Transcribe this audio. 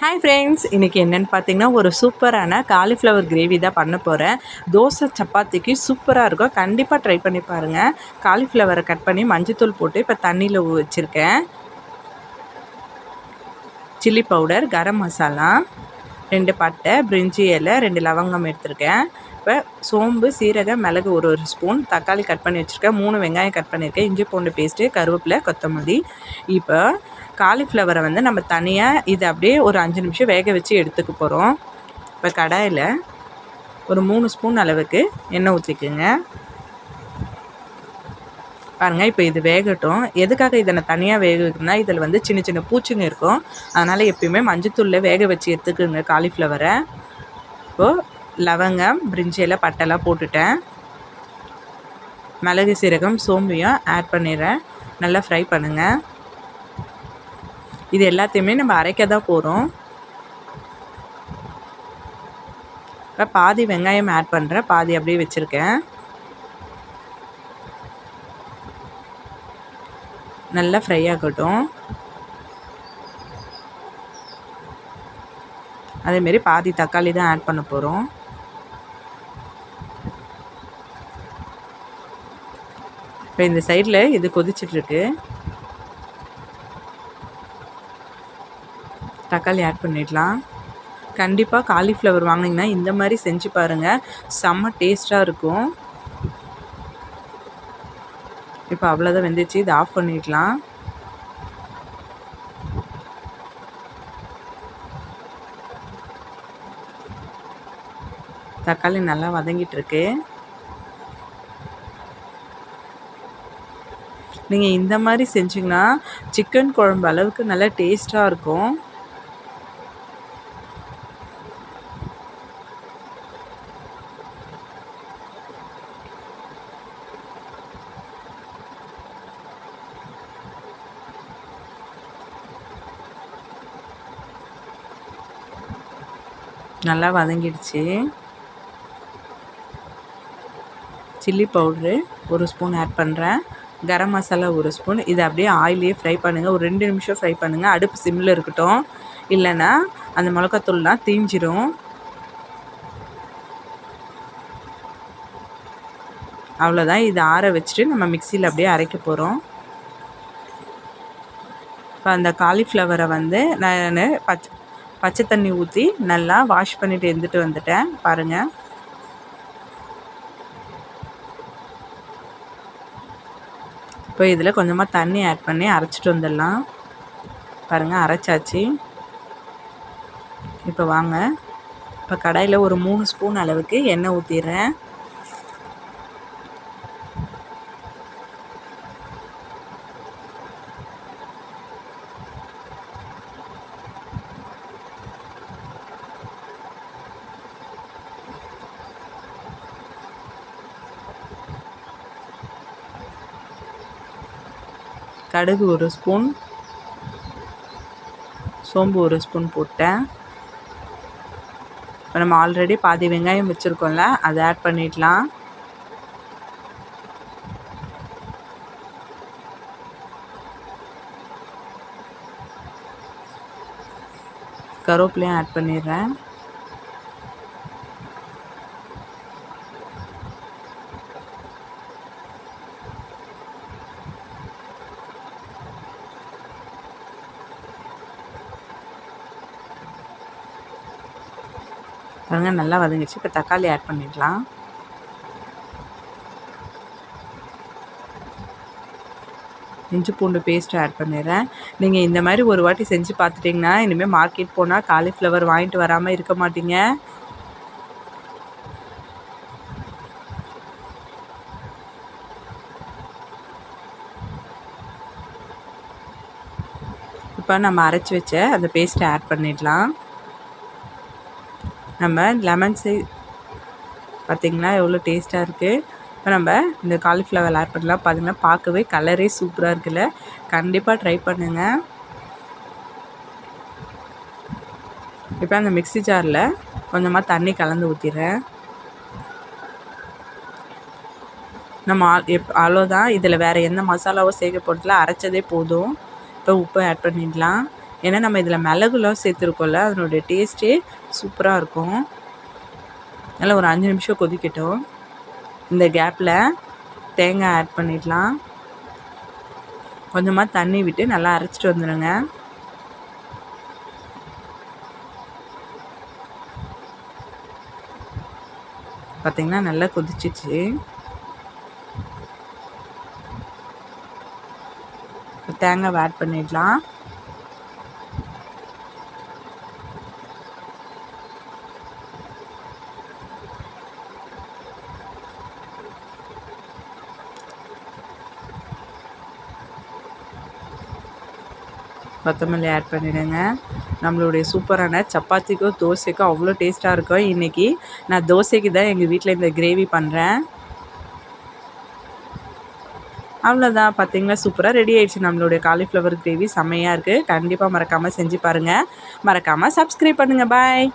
Hi friends இன்றைக்கி என்னென்னு பார்த்தீங்கன்னா ஒரு சூப்பரான காலிஃப்ளவர் கிரேவி தான் பண்ண போகிறேன் தோசை சப்பாத்திக்கு சூப்பராக இருக்கும். கண்டிப்பாக ட்ரை பண்ணி பாருங்கள் காலிஃப்ளவரை கட் பண்ணி மஞ்சத்தூள் போட்டு இப்போ தண்ணியில் வச்சுருக்கேன். சில்லி பவுடர் கரம் மசாலா ரெண்டு பட்டை பிரிஞ்சி இலை ரெண்டு லவங்கம் எடுத்திருக்கேன். இப்போ சோம்பு சீரகம் மிளகு ஒரு ஒரு ஸ்பூன். தக்காளி கட் பண்ணி வச்சுருக்கேன். மூணு வெங்காயம் கட் பண்ணியிருக்கேன். இஞ்சி பூண்டு பேஸ்ட்டு கருவேப்பிலை கொத்தமல்லி. இப்போ காலிஃப்ளவரை வந்து நம்ம தனியாக இதை அப்படியே ஒரு அஞ்சு நிமிஷம் வேக வச்சு எடுத்துக்க போகிறோம். இப்போ கடாயில் ஒரு மூணு ஸ்பூன் அளவுக்கு எண்ணெய் ஊற்றிக்குங்க. பாருங்கள் இப்போ இது வேகட்டும். எதுக்காக இதை நான் தனியாக வேக வைக்கணும்னா இதில் வந்து சின்ன சின்ன பூச்சிங்க இருக்கும். அதனால் எப்பயுமே மஞ்சத்தூளில் வேக வச்சு எடுத்துக்குங்க காலிஃப்ளவரை. இப்போது லவங்கம் பிரிஞ்சியில் பட்டெல்லாம் போட்டுட்டேன். மிளகு சீரகம் சோம்பியும் ஆட் பண்ணிடுறேன். நல்லா ஃப்ரை பண்ணுங்கள் இது எல்லாத்தையுமே நம்ம அரைக்க தான் போகிறோம் இப்போ பாதி வெங்காயம் ஆட் பண்ணுறேன் பாதி அப்படியே வச்சுருக்கேன். நல்லா ஃப்ரை ஆகட்டும். அதேமாரி பாதி தக்காளி தான் ஆட் பண்ண போகிறோம் இப்போ இந்த சைடில் இது கொதிச்சிட்ருக்கு. தக்காளி ஆட் பண்ணிடலாம். கண்டிப்பாக காலிஃப்ளவர் வாங்கினீங்கன்னா இந்த மாதிரி செஞ்சு பாருங்கள் செம்ம டேஸ்ட்டாக இருக்கும். இப்போ அவ்வளோதான் வெந்துச்சு. இதை ஆஃப் பண்ணிடலாம். தக்காளி நல்லா வதங்கிட்டுருக்கு நீங்கள் இந்த மாதிரி செஞ்சிங்கன்னா சிக்கன் குழம்பு அளவுக்கு நல்லா டேஸ்ட்டாக இருக்கும். நல்லா வதங்கிடுச்சு. சில்லி பவுட்ரு ஒரு ஸ்பூன் ஆட் பண்ணுறேன் கரம் மசாலா ஒரு ஸ்பூன். இதை அப்படியே ஆயிலே ஃப்ரை பண்ணுங்கள் ஒரு ரெண்டு நிமிஷம் ஃப்ரை பண்ணுங்கள் அடுப்பு சிம்மில் இருக்கட்டும். இல்லைன்னா அந்த மிளகாத்தூள்லாம் தீஞ்சிரும். அவ்வளோதான் இதை ஆற வச்சுட்டு நம்ம மிக்சியில் அப்படியே அரைக்க போகிறோம் இப்போ அந்த காலிஃப்ளவரை வந்து நான் பச்சை பச்சை தண்ணி ஊற்றி நல்லா வாஷ் பண்ணிவிட்டு இருந்துட்டு வந்துட்டேன். பாருங்கள் இப்போ இதில் கொஞ்சமாக தண்ணி ஆட் பண்ணி அரைச்சிட்டு வந்துடலாம். பாருங்கள் அரைச்சாச்சு. இப்போ வாங்க. இப்போ கடாயில் ஒரு மூணு ஸ்பூன் அளவுக்கு எண்ணெய் ஊற்றிடுறேன் கடுகு ஒரு ஸ்பூன் சோம்பு ஒரு ஸ்பூன் போட்டேன். இப்போ நம்ம ஆல்ரெடி பாதி வெங்காயம் வச்சுருக்கோம்ல அதை ஆட் பண்ணிடலாம். கருவேப்பிலையும் ஆட் பண்ணிடுறேன். பாருங்கள் நல்லா வதங்கிச்சு இப்போ தக்காளி ஆட் பண்ணிடலாம். இஞ்சி பூண்டு பேஸ்ட்டு ஆட் பண்ணிடுறேன். நீங்கள் இந்த மாதிரி ஒரு வாட்டி செஞ்சு பார்த்துட்டிங்கன்னா இனிமேல் மார்க்கெட் போனால் காலிஃப்ளவர் வாங்கிட்டு வராமல் இருக்க மாட்டீங்க. இப்போ நம்ம அரைச்சி வச்ச அந்த பேஸ்ட்டை ஆட் பண்ணிடலாம். நம்ம லெமன் சை பார்த்திங்கன்னா எவ்வளோ டேஸ்ட்டாக இருக்குது இப்போ நம்ம இந்த காலிஃப்ளவர் ஆட் பண்ணலாம். பார்த்திங்கன்னா பார்க்கவே கலரே சூப்பராக இருக்குல்ல. கண்டிப்பாக ட்ரை பண்ணுங்கள் இப்போ அந்த மிக்ஸி ஜாரில் கொஞ்சமாக தண்ணி கலந்து ஊற்றிடுறேன் நம்ம எப் அவ்வளோதான் இதில் வேறு எந்த மசாலாவோ சேர்க்க போகிறதுல அரைச்சதே போதும். இப்போ உப்பு ஆட் பண்ணிடலாம். ஏன்னா நம்ம இதில் மிளகுலாம் சேர்த்துருக்கோம்ல அதனுடைய டேஸ்ட்டே சூப்பராக இருக்கும். நல்லா ஒரு அஞ்சு நிமிஷம் கொதிக்கட்டும். இந்த கேப்பில் தேங்காய் ஆட் பண்ணிடலாம். கொஞ்சமாக தண்ணி விட்டு நல்லா அரைச்சிட்டு வந்துடுங்க. பார்த்திங்கன்னா நல்லா கொதிச்சிச்சு. தேங்காய் ஆட் பண்ணிடலாம். கொத்தமல்லி ஆட் பண்ணிவிடுங்க நம்மளுடைய சூப்பரான சப்பாத்திக்கும் தோசைக்கும் அவ்வளோ டேஸ்ட்டாக இருக்கும். இன்றைக்கி நான் தோசைக்கு தான் எங்கள் வீட்டில் இந்த கிரேவி பண்ணுறேன் அவ்வளோதான் பார்த்தீங்களா சூப்பராக ரெடி ஆயிடுச்சு. நம்மளுடைய காலிஃப்ளவர் கிரேவி செம்மையாக இருக்குது கண்டிப்பாக மறக்காமல் செஞ்சு பாருங்கள் மறக்காமல் சப்ஸ்கிரைப் பண்ணுங்கள் பாய்